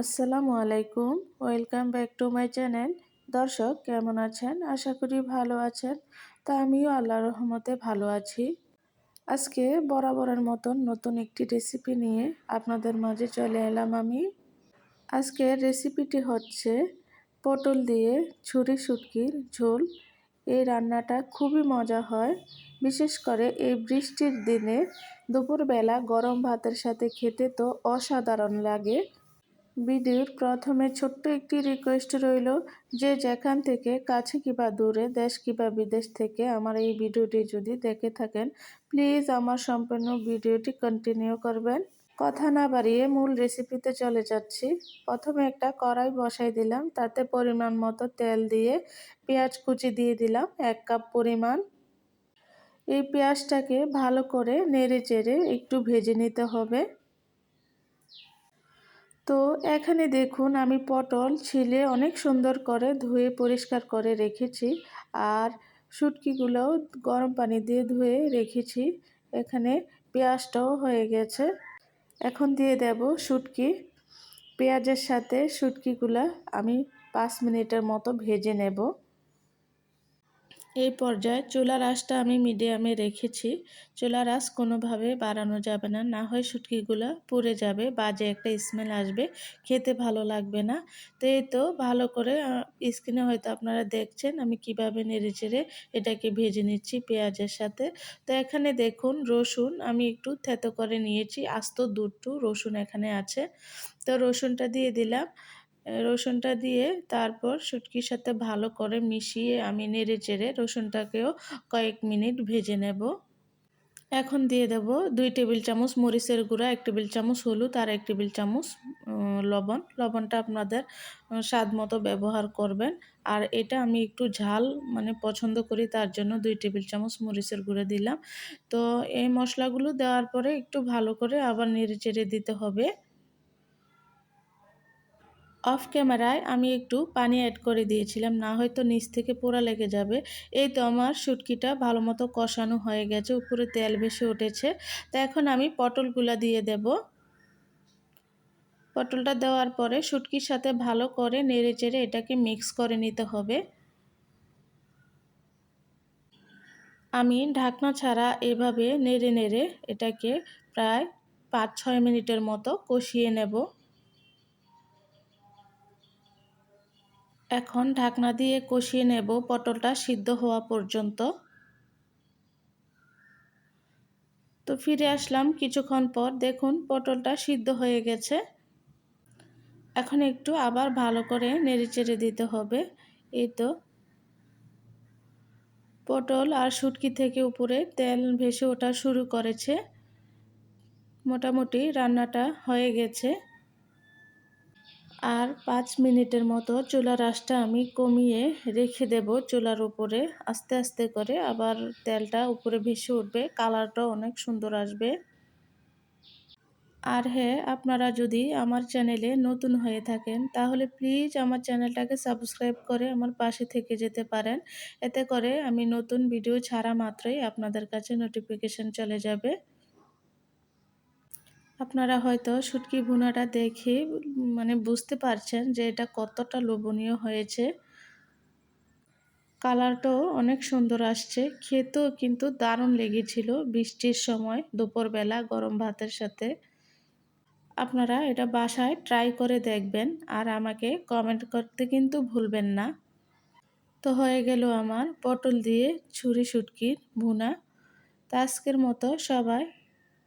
আসসালামু আলাইকুম। Welcome back to my channel. দর্শক, কেমন আছেন? আশা করি ভালো আছেন। তা আমিও আল্লাহর রহমতে ভালো আছি। আজকে বরাবরের মতন নতুন একটি রেসিপি নিয়ে আপনাদের মাঝে চলে এলাম আমি। আজকের রেসিপিটি হচ্ছে পটল দিয়ে ছুরি শুটকির ঝোল। এই রান্নাটা খুবই মজা হয়। বিশেষ করে এই বৃষ্টির দিনে দুপুরবেলা গরম ভাতের সাথে খেতে তো অসাধারণ লাগে। ভিডিওর প্রথমে ছোট্ট একটি রিকোয়েস্ট রইল যে যেখান থেকে, কাছে কিবা দূরে, দেশ কিবা বিদেশ থেকে আমার এই ভিডিওটি যদি দেখে থাকেন প্লিজ আমার সম্পূর্ণ ভিডিওটি কন্টিনিউ করবেন। কথা না বাড়িয়ে মূল রেসিপিতে চলে যাচ্ছি। প্রথমে একটা কড়াই বসাই দিলাম, তাতে পরিমাণ মতো তেল দিয়ে পেঁয়াজ কুচি দিয়ে দিলাম, এক কাপ পরিমাণ। এই পেঁয়াজটাকে ভালো করে নেড়ে চেড়ে একটু ভেজে নিতে হবে। তো এখানে দেখুন, আমি পটল ছিলে অনেক সুন্দর করে ধুয়ে পরিষ্কার করে রেখেছি আর শুটকিগুলোও গরম পানি দিয়ে ধুয়ে রেখেছি। এখানে পেঁয়াজটাও হয়ে গেছে। এখন দিয়ে দেব শুটকি। পেঁয়াজের সাথে শুটকিগুলো আমি পাঁচ মিনিটের মতো ভেজে নেব। এই পর্যায়ে চুলার আঁশটা আমি মিডিয়ামে রেখেছি। চুলার আঁশ কোনোভাবে বাড়ানো যাবে না। না হয় শুটকিগুলো পুড়ে যাবে, বাজে একটা স্মেল আসবে, খেতে ভালো লাগবে না। তো এই তো ভালো করে স্কিনে হয়তো আপনারা দেখছেন আমি কীভাবে নেড়ে চেড়ে এটাকে ভেজে নিচ্ছি পেঁয়াজের সাথে। তো এখানে দেখুন রসুন আমি একটু থেতো করে নিয়েছি। আস্ত দুটো রসুন এখানে আছে। তো রসুনটা দিয়ে দিলাম। রসুনটা দিয়ে তারপর শুটকির সাথে ভালো করে মিশিয়ে আমি নেড়ে চেড়ে রসুনটাকেও কয়েক মিনিট ভেজে নেব। এখন দিয়ে দেব দুই টেবিল চামচ মরিচের গুঁড়া, এক টেবিল চামচ হলুদ আর এক টেবিল চামচ লবণ। লবণটা আপনাদের স্বাদ মতো ব্যবহার করবেন। আর এটা আমি একটু ঝাল মানে পছন্দ করি, তার জন্য দুই টেবিল চামচ মরিচের গুঁড়ো দিলাম। তো এই মশলাগুলো দেওয়ার পরে একটু ভালো করে আবার নেড়ে চেড়ে দিতে হবে। অফ ক্যামেরায় আমি একটু পানি অ্যাড করে দিয়েছিলাম, না হয়তো নিচ থেকে পোড়া লেগে যাবে। এই তো আমার শুটকিটা ভালো মতো কষানো হয়ে গেছে, উপরে তেল বেশি উঠেছে। তো এখন আমি পটলগুলা দিয়ে দেব। পটলটা দেওয়ার পরে শুটকির সাথে ভালো করে নেড়ে চেড়ে এটাকে মিক্স করে নিতে হবে। আমি ঢাকনা ছাড়া এভাবে নেড়ে নেড়ে এটাকে প্রায় পাঁচ ছয় মিনিটের মতো কষিয়ে নেব। এখন ঢাকনা দিয়ে কষিয়ে নেব পটলটা সিদ্ধ হওয়া পর্যন্ত। তো ফিরে আসলাম কিছুক্ষণ পর। দেখুন, পটলটা সিদ্ধ হয়ে গেছে। এখন একটু আবার ভালো করে নেড়ে চেড়ে দিতে হবে। এই তো। পটল আর শুটকি থেকে উপরে তেল ভেসে ওঠা শুরু করেছে। মোটামুটি রান্নাটা হয়ে গেছে। আর পাঁচ মিনিটের মতো চুলার আঁশটা আমি কমিয়ে রেখে দেব চুলার উপরে আস্তে আস্তে করে। আবার তেলটা উপরে ভেসে উঠবে, কালারটাও অনেক সুন্দর আসবে। আর হ্যাঁ আপনারা যদি আমার চ্যানেলে নতুন হয়ে থাকেন, তাহলে প্লিজ আমার চ্যানেলটাকে সাবস্ক্রাইব করে আমার পাশে থেকে যেতে পারেন। এতে করে আমি নতুন ভিডিও ছাড়া মাত্রই আপনাদের কাছে নোটিফিকেশন চলে যাবে। আপনারা হয়তো শুটকি ভুনাটা দেখে মানে বুঝতে পারছেন যে এটা কতটা লোভনীয় হয়েছে। কালারটাও অনেক সুন্দর আসছে, খেতেও কিন্তু দারুণ লেগেছিল বৃষ্টির সময় দুপুরবেলা গরম ভাতের সাথে। আপনারা এটা বাসায় ট্রাই করে দেখবেন আর আমাকে কমেন্ট করতে কিন্তু ভুলবেন না। তো হয়ে গেল আমার পটল দিয়ে ছুরি শুটকির ভুনা। তো আজকের মতো সবাই